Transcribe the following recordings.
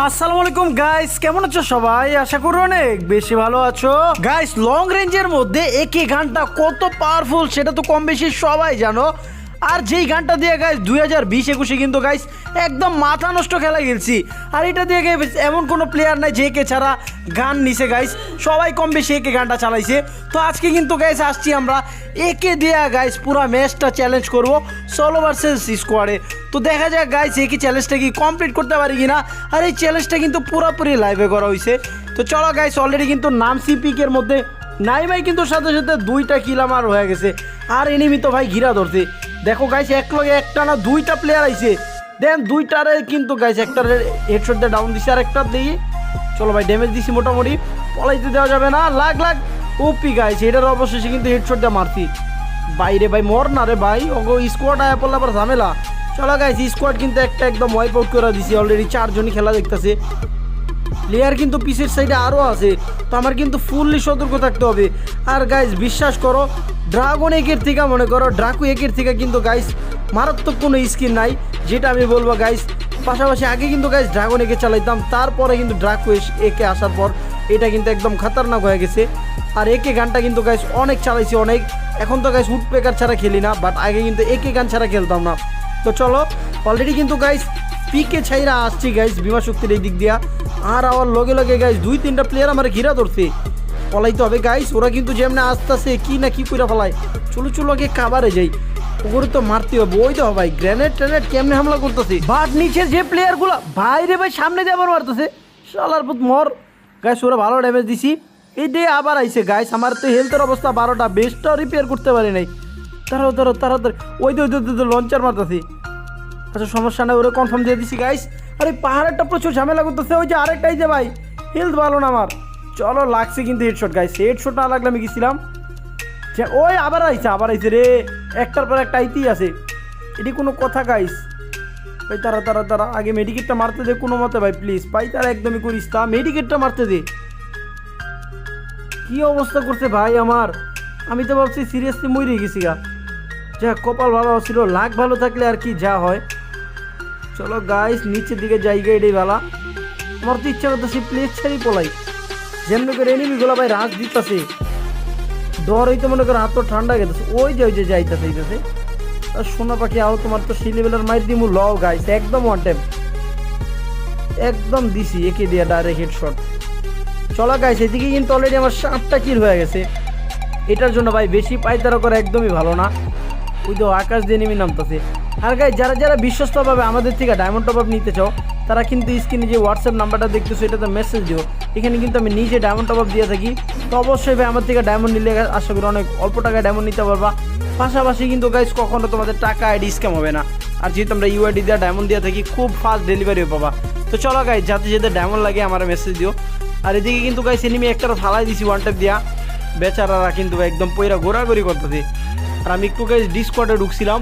আসসালামু আলাইকুম গাইস কেমন আছো সবাই? আশা করি অনেক বেশি ভালো আছো। গাইস লং রেঞ্জের মধ্যে একই গানটা কত পাওয়ারফুল সেটা তো কম বেশি সবাই জানো। আর যেই গানটা দিয়ে গাইস দুই হাজার বিশ একুশে কিন্তু গাইস একদম মাথা নষ্ট খেলা খেলছি। আর এটা দিয়ে guys, এমন কোনো প্লেয়ার নাই যে কে ছাড়া গান নিছে গাইস সবাই কম বেশি একে গানটা চালাইছে। তো আজকে কিন্তু গাইস আসছি আমরা একে দেয়া গাইস পুরো ম্যাচটা চ্যালেঞ্জ করব সোলো ভার্সেস স্কোয়াডে তো দেখা যাক গাইস একে চ্যালেঞ্জটা কি কমপ্লিট করতে পারি কি না আর এই চ্যালেঞ্জটা কিন্তু পুরোপুরি লাইভে করা হয়েছে তো চলো গাইস অলরেডি কিন্তু নাম সিপিকের মধ্যে নাই ভাই কিন্তু সাথে সাথে দুইটা কিল আমার হয়ে গেছে। আর এনিমি তো ভাই ঘিরা ধরছে। দেখো গাইস এক লগে একটা না দুইটা প্লেয়ার আইছে। দেন দুইটারে কিন্তু গাইস একটা হেডশট দিয়ে ডাউন দিছে আর একটা দিই চলো ভাই ড্যামেজ দিছি মোটামুটি। পলাইতে দেওয়া যাবে না। লাগ লাগ। ওপি গাইস এটার অবশেষে কিন্তু হেডশট দিয়ে মারছি। বাইরে ভাই, মর না রে ভাই। ওগো স্কোয়াড আয়া পড়লে আবার ঝামেলা। চলো গাইস স্কোয়াড কিন্তু একটা একদম ওয়াইপ আউট করে দিছি। অলরেডি চারজনই খেলা দেখতেছে। প্লেয়ার কিন্তু পিসের সাইডে আরও আছে, তো আমার কিন্তু ফুললি সতর্ক থাকতে হবে। আর গাইস বিশ্বাস করো ড্রাগন একের থেকে মনে করো ড্রাকু একের থেকে কিন্তু গাইস মারাত্মক কোনো স্কিন নাই, যেটা আমি বলব গাইস পাশাপাশি আগে কিন্তু গাইস ড্রাগন একে চালাইতাম, তারপরে কিন্তু ড্রাকু একে আসার পর এটা কিন্তু একদম খাতারনাক হয়ে গেছে। আর একে গানটা কিন্তু গাইস অনেক চালাইছি অনেক, এখন তো গাইস উড পেকার ছাড়া খেলি না বাট আগে কিন্তু একে গান ছাড়া খেলতাম না। তো চলো অলরেডি কিন্তু গাইস পিকে ছাইরা আসছি গাইস বিমা শক্তির এই দিক দিয়া। আর আমার লগে লগে গাইস দুই তিনটা প্লেয়ার আমার ঘিরা ধরছে। পলাইতে হবে গাইস ওরা কিন্তু যেমনি আসতেছে, কি না কি কইরা ফেলায়। চলো চলো আগে কাবারে যাই। ওগুলো তো মারতে হবে, ওই তো ভাই গ্রেনেড ট্রেনেড কেমনে হামলা করতেছে? বাট নিচের যে প্লেয়ারগুলো বাইরে ভাই সামনে দিয়ে আবার মারতেছে। সালার পুত মর। গাইস ওরা ভালো ড্যামেজ দিছি। এই দিয়ে আবার আইছে গাইস আমার তো হেলথের অবস্থা বারোটা বেস্টটাও রিপেয়ার করতে পারি নাই। তাড়াতাড়ি তাড়াতাড়ি তাড়াতাড়ি ওই তো ওই তো লঞ্চার মারতেছি। আচ্ছা সমস্যা নেই, ওরে কনফার্ম দিয়ে দিছি গাইস আরে, পাহাড়েরটা প্রচুর ঝামেলা করতেছে, ওই যে আরেকটাই যে ভাই হেলথ ভালো না আমার। চলো, লাগছে কিন্তু হেডশট গাইস হেডশট না লাগলে আমি গেছিলাম। ওই আবার আইছে আবার আইছে রে। একটার পর একটা আইতেই আছে। এটি কোনো কথা গাইস ভাই, তারা তারা তারা, আগে মেডিকেটটা মারতে দে কোনো মতে, ভাই প্লিজ ভাই, তারা একদমই করিস তা মেডিকেটটা মারতে দে। কি অবস্থা করছে ভাই আমার? আমি তো ভাবছি সিরিয়াসলি মরে গেছি গা। যা কপাল ভালো ছিল, লাখ ভালো থাকলে আর কি যা হয়। চলো গাইস নিচের দিকে জায়গা এটাই ভালা। আমার তো ইচ্ছা করতেছে প্লেস ছেড়েই পলাই। যেমনি করে এনিমিগুলো ভাই রাজ দিতেছে। ডর হইতে মনে করে হাত তো ঠান্ডা গেছে। ওই যে ওই যে যাইতেছে এইটাছে আর সোনা পাখি আও তোমার তো সি লেভেলের মাইর দিমু। লও গাইস একদম ওয়ান টাইম একদম দিছি, একে দিয়ে ডাইরেক্ট হেডশট চলো গাইস এদিকে কিন্তু অলরেডি আমার সাতটা কিল হয়ে গেছে। এটার জন্য ভাই বেশি পাইতারা করা একদমই ভালো না। ওই তো আকাশ দিয়ে নেমে নামতেছে। আর গাই যারা যারা বিশ্বস্তভাবে আমাদের থেকে ডায়মন্ড টপ আপ নিতে চাও, তারা কিন্তু স্ক্রিনে যে হোয়াটসঅ্যাপ নাম্বারটা দেখতেছো, এটাতে মেসেজ দিও। এখানে কিন্তু আমি নিজে ডায়মন্ড টপ আপ দিয়ে থাকি। তো অবশ্যই ভাই, আমার থেকে ডায়মন্ড নিলে আশা করি অনেক অল্প টাকায় ডায়মন্ড নিতে পারবা। পাশাপাশি কিন্তু গাইস কখনো তোমাদের টাকা আইডি স্ক্যাম হবে না। আর যেহেতু আমরা ইউআইডি দিয়ে ডায়মন্ড দিয়ে থাকি, খুব ফাস্ট ডেলিভারিও পাবা। তো চলো গাইস যাতে যাতে ডায়মন্ড লাগে, আমার মেসেজ দিও। আর এদিকে কিন্তু গাইস এনিমি একটা ফালাই দিছি ওয়ান টাইপ দিয়া। বেচারারা কিন্তু একদম পয়রা ঘোরাঘুরি করতেছে। আর আমি একটু গাইস ডিসকোয়াডে ঢুকছিলাম।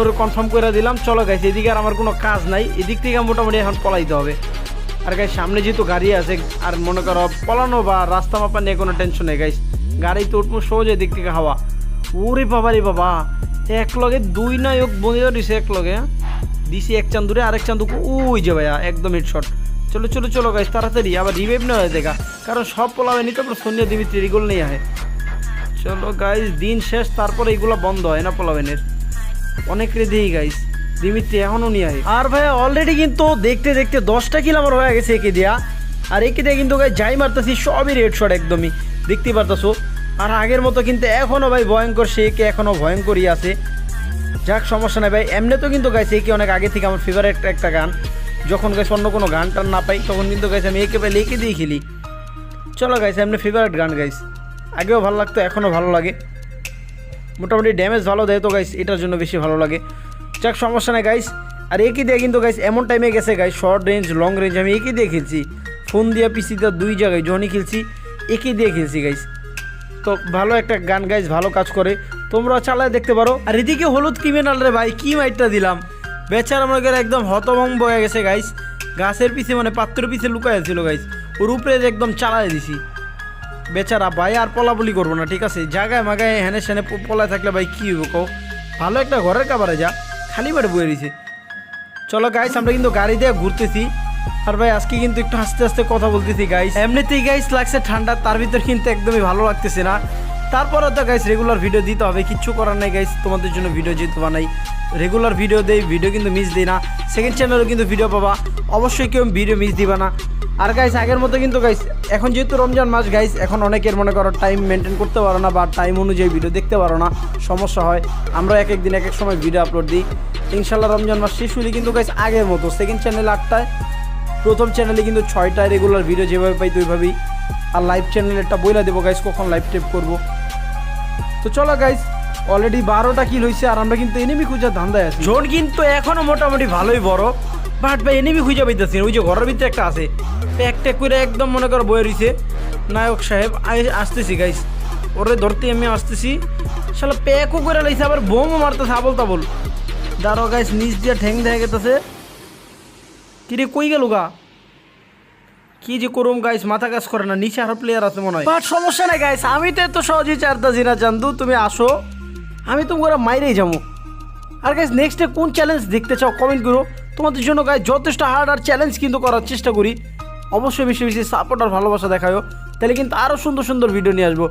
ওর কনফার্ম করে দিলাম। চলো গাইস এদিকে আর আমার কোনো কাজ নাই। এদিক থেকে মোটামুটি এখন পলাইতে হবে। আর গাইস সামনে যেহেতু গাড়ি আছে, আর মনে করো পলানো বা রাস্তা মাপা নিয়ে কোনো টেনশন নেই গাইস গাড়ি তো উঠবো সহজে এদিক থেকে হাওয়া। ওরে বাবা রে বাবা, এক লগে দুই নায়ক বন্ধু দিছে এক লগে হ্যাঁ? দিছি এক চান্দুরে আরেক চান্দু ওই যে ভাইয়া, একদম হেডশট চলো চলো চলো গাইস তাড়াতাড়ি। আবার রিভাইভ নেওয়া হয়ে দেখা। কারণ সব পোলাবে নিতে পারো সন্ধ্যা দিমিত্রি এগুলো নিয়ে আহে। চলো গাইস দিন শেষ, তারপরে এগুলো বন্ধ হয় না পোলাবেনের অনেক রেধেই গাইস দিমিত্রি এখনও নিয়ে আয়। আর ভাই অলরেডি কিন্তু দেখতে দেখতে দশটা কিল আমার হয়ে গেছে একে দিয়া। আর একে দিয়ে কিন্তু গাই যাই মারতেছি, সবই রেড শট একদমই। দেখতে পারতেছো? আর আগের মতো কিন্তু এখনও ভাই ভয়ঙ্কর, সে একে এখনও ভয়ঙ্করই আছে। যাক, সমস্যা নাই ভাই। এমনি তো কিন্তু গাইছে একে অনেক আগে থেকে আমার ফেভারিট একটা গান। যখন গাইছে অন্য কোনো গান টান না পাই, তখন কিন্তু গাইছে আমি একে পাইলে একে দিয়ে খেলি। চলো গাইছে এমনি ফেভারিট গান গাইস আগেও ভালো লাগতো, এখনও ভালো লাগে। মোটামুটি ড্যামেজ ভালো দেয় তো গাইস এটার জন্য বেশি ভালো লাগে। যাক, সমস্যা নেই গাইস আর একই দিয়ে কিন্তু গাইস এমন টাইমে গেছে guys short range long range আমি একই দিয়ে খেলছি। ফোন দিয়ে পিসি দিয়ে দুই জায়গায় জনি খেলছি, একই দিয়ে খেলছি গাইস তো ভালো একটা গান গাইস ভালো কাজ করে। তোমরা চালায় দেখতে পারো। আর এদিকে হলুদ ক্রিমিনাল রে ভাই, কি মাইটটা দিলাম। বেচার করে একদম হতভম্ব হয়ে গেছে গাইস গাছের পিছে মানে পাত্রের পিছে লুকায় ছিল গাইস ওর উপরে একদম চালায় দিছি। বেচারা, ভাই, আর পলা বলি করব না, ঠিক আছে? জায়গায় মাগায় হেনে সেনে পলায় থাকলে ভাই কী হইব কো ভালো একটা ঘরের কাবারে যা, খালি বাড়ি বয়ে দিছে চলো গাইস আমরা কিন্তু গাড়ি দিয়ে ঘুরতেছি। আর ভাই, আজকে কিন্তু একটু আস্তে আস্তে কথা বলতেছি গাইস এমনিতেই গাইস লাগছে ঠান্ডা, তার ভিতর কিন্তু একদমই ভালো লাগতেছে না। তারপরে তো গাইস রেগুলার ভিডিও দিতে হবে, কিচ্ছু করার নাই গাইস তোমাদের জন্য ভিডিও যেহেতু বানাই। রেগুলার ভিডিও দেই ভিডিও কিন্তু মিস দিই না। সেকেন্ড চ্যানেলও কিন্তু ভিডিও পাবা। অবশ্যই কেউ ভিডিও মিস দিবা না। আর গাইস আগের মতো কিন্তু গাইস এখন যেহেতু রমজান মাস গাইস এখন অনেকের মনে করো টাইম মেনটেন করতে পারো না বা টাইম অনুযায়ী ভিডিও দেখতে পারো না। সমস্যা হয়। আমরা এক এক দিন এক এক সময় ভিডিও আপলোড দিই। ইনশাল্লাহ রমজান মাস শেষ হলে কিন্তু গাইস আগের মতো সেকেন্ড চ্যানেল আটটায়, প্রথম চ্যানেলে কিন্তু ছয়টায় রেগুলার ভিডিও যেভাবে পাই তো ওইভাবেই আর লাইভ চ্যানেলে একটা বইলা দেবো গাইস কখন লাইভ টেপ করব। তো চলো গাইস অলরেডি বারোটা কিল হয়েছে আর আমরা কিন্তু এনিমি খুঁজে ধান্দায় আছি। জোন কিন্তু এখনও মোটামুটি ভালোই বড় বাট ভাই এনিমি খুঁজে পাইতেছি ওই যে ঘরের ভিতরে একটা আছে ট্যাক করে একদম মনে করো বয়ে রয়েছে নায়ক সাহেব আসতেছি গাইস ওরে ধরতে আমি আসতেছি। শালা প্যাকও করে লাইছে, আবার বোমও মারতেছে আবল তাবল দাঁড়ো গাইস নিচ দিয়ে ঠ্যাং দেখা গেতেছে। কিরে, কই গেল গা? কি যে করুম গাইস মাথা কাজ করে না, নিচে আরও প্লেয়ার আছে মনে হয়। বাট সমস্যা নাই গাইস আমি তো এত সহজেই চারতাছি না চান্দু তুমি আসো। আমি তোমার মাইরেই যাব। আর গাইস নেক্সটে কোন চ্যালেঞ্জ দেখতে চাও কমেন্ট করো। তোমাদের জন্য গাইস যথেষ্ট হার্ড আর চ্যালেঞ্জ কিন্তু করার চেষ্টা করি। অবশ্যই বেশি বেশি সাপোর্ট আর ভালোবাসা দেখায়ও তাহলে কিন্তু আরও সুন্দর সুন্দর ভিডিও নিয়ে আসব।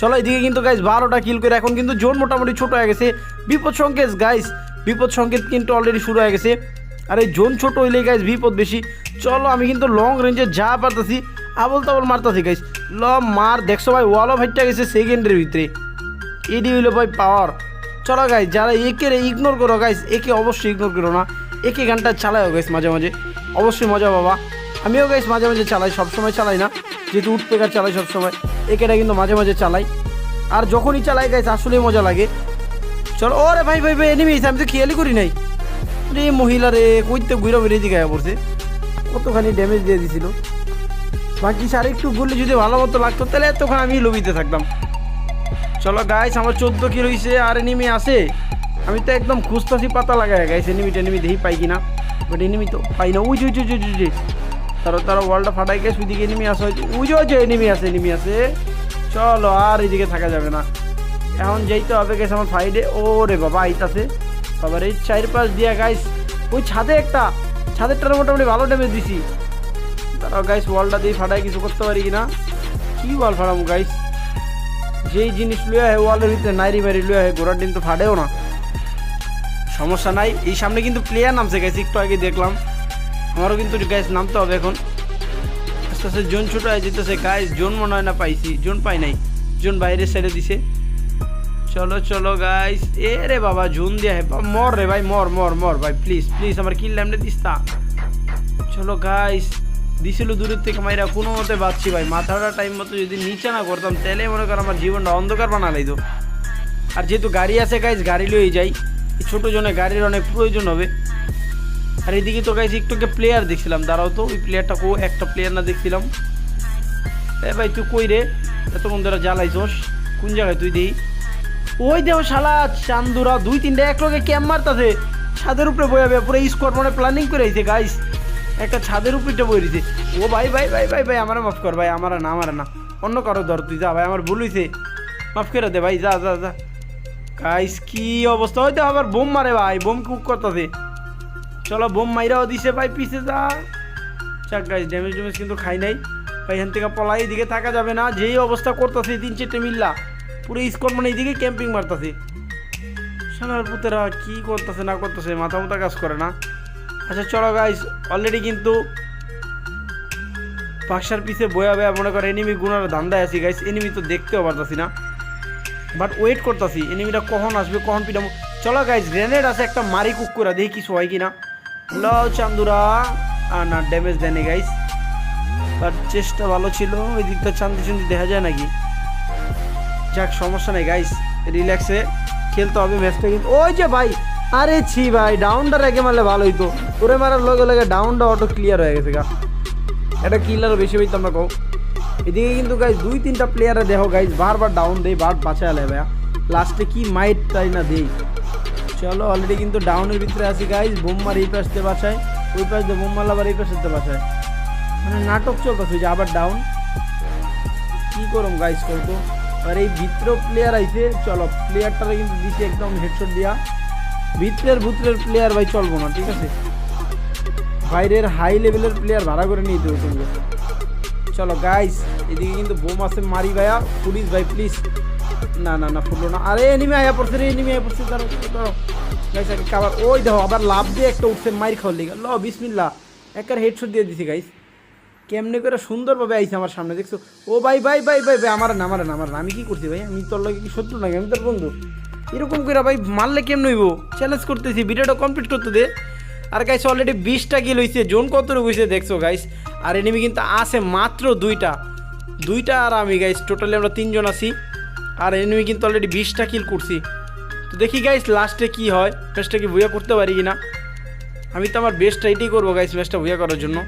চলো, এদিকে কিন্তু গাইস বারোটা কিল করে এখন কিন্তু জোন মোটামুটি ছোট হয়ে গেছে। বিপদ সংকেত গাইস বিপদ সংকেত কিন্তু অলরেডি শুরু হয়ে গেছে। আর এই জোন ছোট হইলে গাইস বিপদ বেশি। চলো, আমি কিন্তু লং রেঞ্জে যা পারতেছি আবল তাবল মারতাছি গাইস ল, মার, দেখছ ভাই ওয়ালও ফাইটটা গেছে সেকেন্ডের ভিতরে। এডি হইল ভাই পাওয়ার চলো গাইস যারা একে ইগনোর করো গাইস একে অবশ্যই ইগনোর করো না। একে গানটা চালাও গাইস মাঝে মাঝে। অবশ্যই মজা বাবা আমিও গাইস মাঝে মাঝে চালাই, সবসময় চালাই না। যেহেতু উঠপেকার চালাই সবসময়। একেটা কিন্তু মাঝে মাঝে চালাই। আর যখনই চালাই গাইস আসলেই মজা লাগে। চলো, ওরে ভাই ভাই ভাই এনিমি আমি তো খেয়ালই করি নাই। রে মহিলা রে, কইতে ঘুরে বেরিয়ে দিকে পড়ছে। কতখানি ড্যামেজ দিয়ে দিছিল। বাকি স্যার একটু বললে যদি ভালো মতো লাগতো, তাহলে এতক্ষণ আমি লবিতে থাকতাম। চলো গাইস আমার চোদ্দ কি রয়েছে আর এনিমি আছে। আমি তো একদম খুঁজতাছি পাতা লাগায় গাইস এনিমি টেনিমি দেখি পাই কিনা। বাট এনিমি তো পাই না। উই উই উই উই উই। তারা তারা ওয়ার্ল্ডটা ফাটাই গেছে ওইদিকে এনিমি আসে হয়তো উই যে যে এনিমি আছে এনিমি আছে। চলো, আর এদিকে থাকা যাবে না। এখন যেইতে হবে গেছে আমার ফাইডে ও রে বাবা, আইতাছে। বাবার এই চার পাঁচ দিয়া গাইস ওই ছাদে একটা, ছাদেরটার মোটামুটি ভালো ড্যামেজ দিছি। তারাও গাইস ওয়ালটা দিয়ে ফাটাই কিছু করতে পারি কিনা? কি ওয়াল ফাটাম গাইস যেই জিনিস লুয়া হয় ওয়ালের ভিতরে নাইরি মারি লুয়া হয় ঘোড়ার ডিম তো ফাটেও না। সমস্যা নাই, এই সামনে কিন্তু প্লেয়ার নামছে গেছে একটু আগে দেখলাম। আমারও কিন্তু গ্যাস নামতে হবে এখন। আস্তে আস্তে জোন ছোট হয়ে যেতেছে গাইস জোন মনে হয় না পাইছি, জোন পাই নাই। জোন বাইরের সাইডে দিছে। চলো চলো গাইস এ রে বাবা জোন দিয়া হে মর রে ভাই, মর মর মর ভাই প্লিজ প্লিজ আমার কিল ল্যামনে দিস্তা চলো গাইস দিছিল দূরের থেকে মাইরা কোনো মতে বাঁচছি ভাই। মাথাটা টাইম মতো যদি নিচে না করতাম, তাহলে মনে কর আমার জীবনটা অন্ধকার বানা লাইতো। আর যেহেতু গাড়ি আছে গাইস গাড়ি লয়ে যাই। ছোটো জনে গাড়ির অনেক প্রয়োজন হবে। আর এদিকে তো গাইস একটু প্লেয়ার দেখছিলাম। দাঁড়াও তো, ওই প্লেয়ারটা কো একটা প্লেয়ার না দেখছিলাম। এ ভাই, তুই কই রে? এতক্ষণ ধরে জ্বালাইছস। কোন জায়গায় তুই দেই? ওই দেহ শালা, চান্দুরা দুই তিনটা এক লগে ক্যাম্প মারতাছে। ছাদের উপরে বয়াবে পুরো স্কোয়াড মানে প্ল্যানিং করে আইছে গাইস একটা ছাদের উপরটা বই রয়েছে ও ভাই ভাই ভাই ভাই ভাই, আমার মাফ কর ভাই, আমার না আমার না। অন্য কারও ধর, তুই যা ভাই, আমার ভুল হইছে। মাফ করে দে ভাই, যা যা যা। গাইস কি অবস্থা? হয়তো আবার বোম মারে ভাই, বোম কুক করতেছে। চলো বোম মাইরাও দিছে ভাই, পিছে যা। চাক গাইস ড্যামেজ ড্যামেজ কিন্তু খাই নাই। ভাই, এখান থেকে পলাই, এদিকে থাকা যাবে না। যেই অবস্থা করতেছে তিন চারটে মিল্লা। পুরো স্কট মানে এইদিকে ক্যাম্পিং মারতেছে। সোনার পুতেরা কি করতেছে, না করতেছে, মাথা মাথা কাজ করে না। আচ্ছা চলো গাইস অলরেডি কিন্তু পাকসার পিছে বয়া বয়া মনে করে এনিমি গুণার ধান্দায় আছি গাইস এনিমি তো দেখতেও পারতাছি না। বাট ওয়েট করতেছি এনিমিটা কখন আসবে, কখন পিটাবো চলো গাইস গ্রেনেড আছে একটা মারি কুক করে দেখি কিছু হয় কিনা। ল চান্দুরা, আর না ড্যামেজ দেয়নি গাইস বাট চেষ্টা ভালো ছিল, ওই দিকটা চান্দি চান্দি দেখা যায় নাকি? যাক, সমস্যা নেই গাইস রিল্যাক্সে খেলতে হবে ম্যাচটা কিন্তু। ওই যে ভাই, আরে ছি ভাই ডাউনটা রেখে মারলে ভালো হইতো তোরে মারার লগে লগে ডাউনটা অটো ক্লিয়ার হয়ে গেছে, গা। এটা কিলারও বেশি হইতো আমরা কও। এদিকে কিন্তু গাইজ দুই তিনটা প্লেয়ারে দেখো গাইজ বারবার ডাউন দেই বার বাঁচায় লে ভাইয়া। লাস্টে কি মাইট তাই না দেই। চলো অলরেডি কিন্তু ডাউনের ভিতরে আছি গাইজ বোম মার এই পাশ দিয়ে বাঁচায়, ওই পাশ দিয়ে বোম মারলে আবার এই পাশে দিয়ে বাঁচায়। মানে নাটক চলতেছে, যে আবার ডাউন কি করম গাইজ করতো আর এই ভিতরেও প্লেয়ার আইছে, চলো প্লেয়ারটারে কিন্তু দিছি একদম হেডশট দিয়া। ভিতরের ভুতরের প্লেয়ার ভাই চলবো না, ঠিক আছে? বাইরের হাই লেভেলের প্লেয়ার ভাড়া করে নিয়ে দেবো তুমি চলো গাইস এদিকে কিন্তু বোম আছে মারি ভাইয়া। পুলিশ ভাই প্লিজ না না না, ফুটলো না। আরে এনিমি আয়া পড়ছে রে এনিমি আয়া পড়ছে, দাঁড়াও দাঁড়াও। গাইস আগে আবার ওই দেখো, আবার লাভ দিয়ে একটা উঠছে, মাইর খাওয়ার লিগা। ল বিসমিল্লা একার হেডশট দিয়ে দিছি গাইস কেমনে করে সুন্দরভাবে আইছে আমার সামনে, দেখছ? ও ভাই ভাই ভাই ভাই ভাই, আমার না আমার না, আমার আমি কি করছি ভাই? আমি তোর লাগে কি শত্রু নাকি? আমি তোর বন্ধু। এরকম করে ভাই মারলে কেমন হইব? চ্যালেঞ্জ করতেছি, ভিডিওটা কমপ্লিট করতে দে। আর গাইস অলরেডি বিশটা কিল হইছে, জোন কত হইছে দেখছ গাইস আর এনিমি কিন্তু আছে মাত্র দুইটা। দুইটা আর আমি গাইস টোটালি আমরা তিনজন আছি। আর এনিমি কিন্তু অলরেডি বিশটা কিল করছি। তো দেখি গাইস লাস্টে কি হয়? ম্যাচটা কি ভুয়া করতে পারি কি না আমি তো আমার বেস্টটা এটাই করব গাইস ম্যাচটা ভুয়া করার জন্য।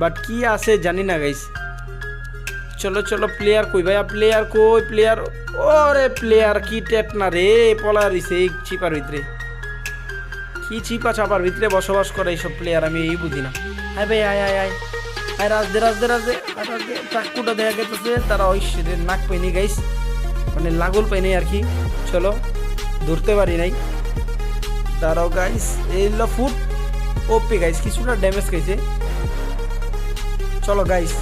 বাট কি আছে জানি না গাইস চলো চলো প্লেয়ার কই ভাইয়া? প্লেয়ার কই? প্লেয়ার ওরে প্লেয়ার কি টেট না রে পলারিস এই চিপার ভিতরে। কি চিপা চাপার ভিতরে বসবাস করে এইসব প্লেয়ার আমি এই বুঝি না। আয় ভাই, আয় আয় আয়। আয় রাজদে রাজদে রাজদে রাজদে চাকুটা দেখা গেছে তারা ওই নাক পাইনি গাইস মানে লাগল পাইনি আর কি। চলো, ধরতে পারি নাই। দাঁড়াও গাইস এই ফুট ওপি গাইস কিছুটা ড্যামেজ খাইছে। চলো গাইস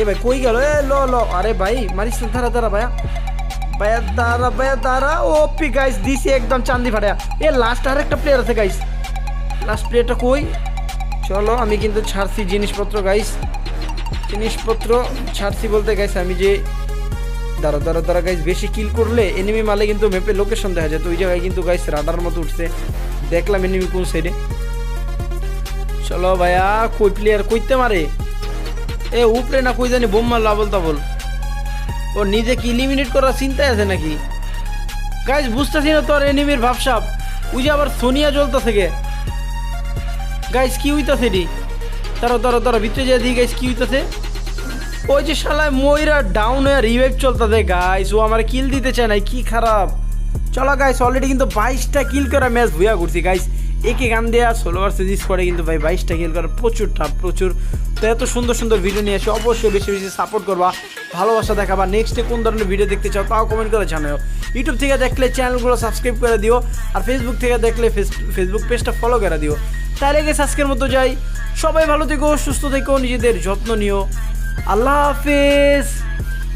এ ভাই কই গেল? এ, লো লো। আরে ভাই, মারিস ধারা দাঁড়া ভাইয়া। ভাইয়া, দাঁড়া ভাইয়া, দাঁড়া। ওপি গাইস দিছি একদম চান্দি ফাটায়া এ লাস্ট আর একটা প্লেয়ার আছে গাইস লাস্ট প্লেয়ারটা কই? চলো, আমি কিন্তু ছাড়ছি জিনিসপত্র গাইস জিনিসপত্র ছাড়ছি বলতে গাইস আমি যে দাঁড়া দাঁড়া দাঁড়া গাইস বেশি কিল করলে এনিমি মালে কিন্তু ম্যাপে লোকেশন দেখা যায়। তো ওই জায়গায় কিন্তু গাইস রাডার মতো উঠছে। দেখলাম এনিমি কোন সাইডে চলো ভাইয়া, কই প্লেয়ার কইতে মারে? এ, উপরে না কই জানি বোম মারলো আবল তাবল। ও, নিজে কি ইলিমিনেট করার চিন্তায় আছে নাকি? গাইজ বুঝতেছি না তোর এনিমির ভাবসাব। ওই যে আবার সোনিয়া জ্বলতে থেকে গাইজ কি হইতাছে রে তারা তারা তারা ভিতরে যা দিয়ে গাইজ কি হইতাছে? ওই যে শালায় ময়রা ডাউন হয়ে রিভাইভ চলতেছে গাইস ও আমার কিল দিতে চায় না কি খারাপ। চলো গাইস অলরেডি কিন্তু বাইশটা কিল করে ম্যাচ ভুয়া করছি গাইস একে গান দেওয়া ষোলো ভার্সেস করে কিন্তু ভাই বাইশটা কিল করা, প্রচুর টাফ প্রচুর। তো এত সুন্দর সুন্দর ভিডিও নিয়ে আসে অবশ্যই বেশি বেশি সাপোর্ট করবা, ভালোবাসা দেখাবা। নেক্সটে কোন ধরনের ভিডিও দেখতে চাও তাও কমেন্ট করে জানাও। ইউটিউব থেকে দেখলে চ্যানেলগুলো সাবস্ক্রাইব করে দিও, আর ফেসবুক থেকে দেখলে ফেসবুক পেজটা ফলো করে দিও। তাহলে গেছে আজকের মতো যাই। সবাই ভালো থেকো, সুস্থ থেকো, নিজেদের যত্ন নিও। আল্লাহ হাফেজ।